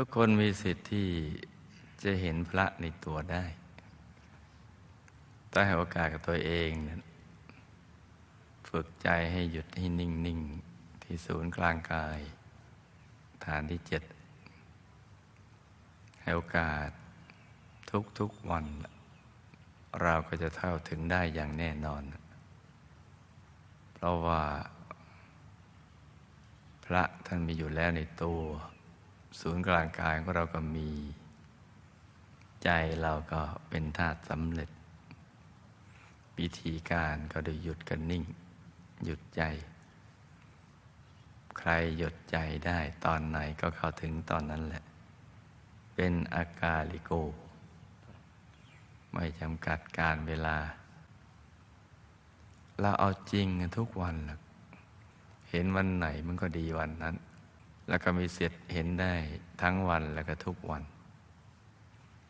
ทุกคนมีสิทธิ์ที่จะเห็นพระในตัวได้ต้องให้โอกาสกับตัวเองนะฝึกใจให้หยุดให้นิ่งนิ่งที่ศูนย์กลางกาย ฐานที่เจ็ดให้โอกาสทุกทุกวัน เราก็จะเท่าถึงได้อย่างแน่นอน เพราะว่า พระท่านมีอยู่แล้วในตัว ศูนย์กลางกายของเราก็มี ใจเราก็เป็นธาตุสำเร็จ วิธีการก็โดยหยุดกันนิ่ง หยุดใจ ใครหยุดใจได้ตอนไหนก็เข้าถึงตอนนั้นแหละ เป็นอากาลิโก ไม่จำกัดการเวลา เราเอาจริงทุกวัน เห็นวันไหนมันก็ดีวันนั้น แล้วก็มีเสร็จเห็นได้ทั้งวันแล้วก็ทุกวัน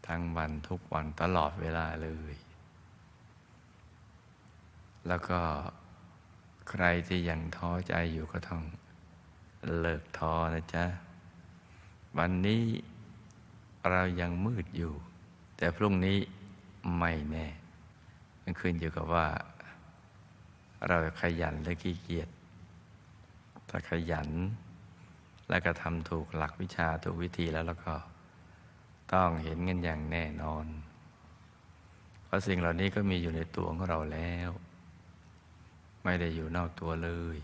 ทั้งวันทุกวันตลอดเวลาเลย แล้วก็ใครที่ยังท้อใจอยู่ก็ต้องเลิกท้อนะจ๊ะ วันนี้เรายังมืดอยู่ แต่พรุ่งนี้ไม่แน่มันขึ้นอยู่กับว่า เราขยันหรือขี้เกียจถ้าขยัน แล้วก็ทำถูกหลักวิชาถูกวิธีแล้วแล้วก็ ต้องเห็นกันอย่างแน่นอน เพราะสิ่งเหล่านี้ก็มีอยู่ในตัวของเราแล้ว ไม่ได้อยู่นอกตัวเลย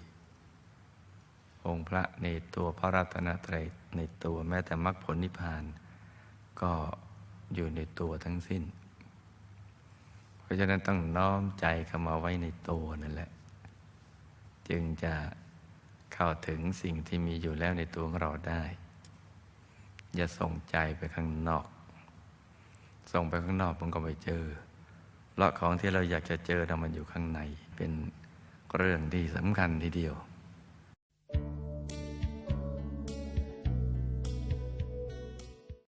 องค์พระในตัวพระรัตนตรัยในตัวแม้แต่มรรคผลนิพพาน ก็อยู่ในตัวทั้งสิ้น เพราะฉะนั้นต้องน้อมใจเข้ามาไว้ในตัวนั่นแหละ จึงจะ เข้าถึงสิ่งที่มีอยู่แล้วในตัวของเราได้ อย่าส่งใจไปข้างนอก ส่งไปข้างนอกมันก็ไม่เจอเพราะของที่เราอยากจะเจอมันอยู่ข้างในเป็นเรื่องที่สำคัญทีเดียว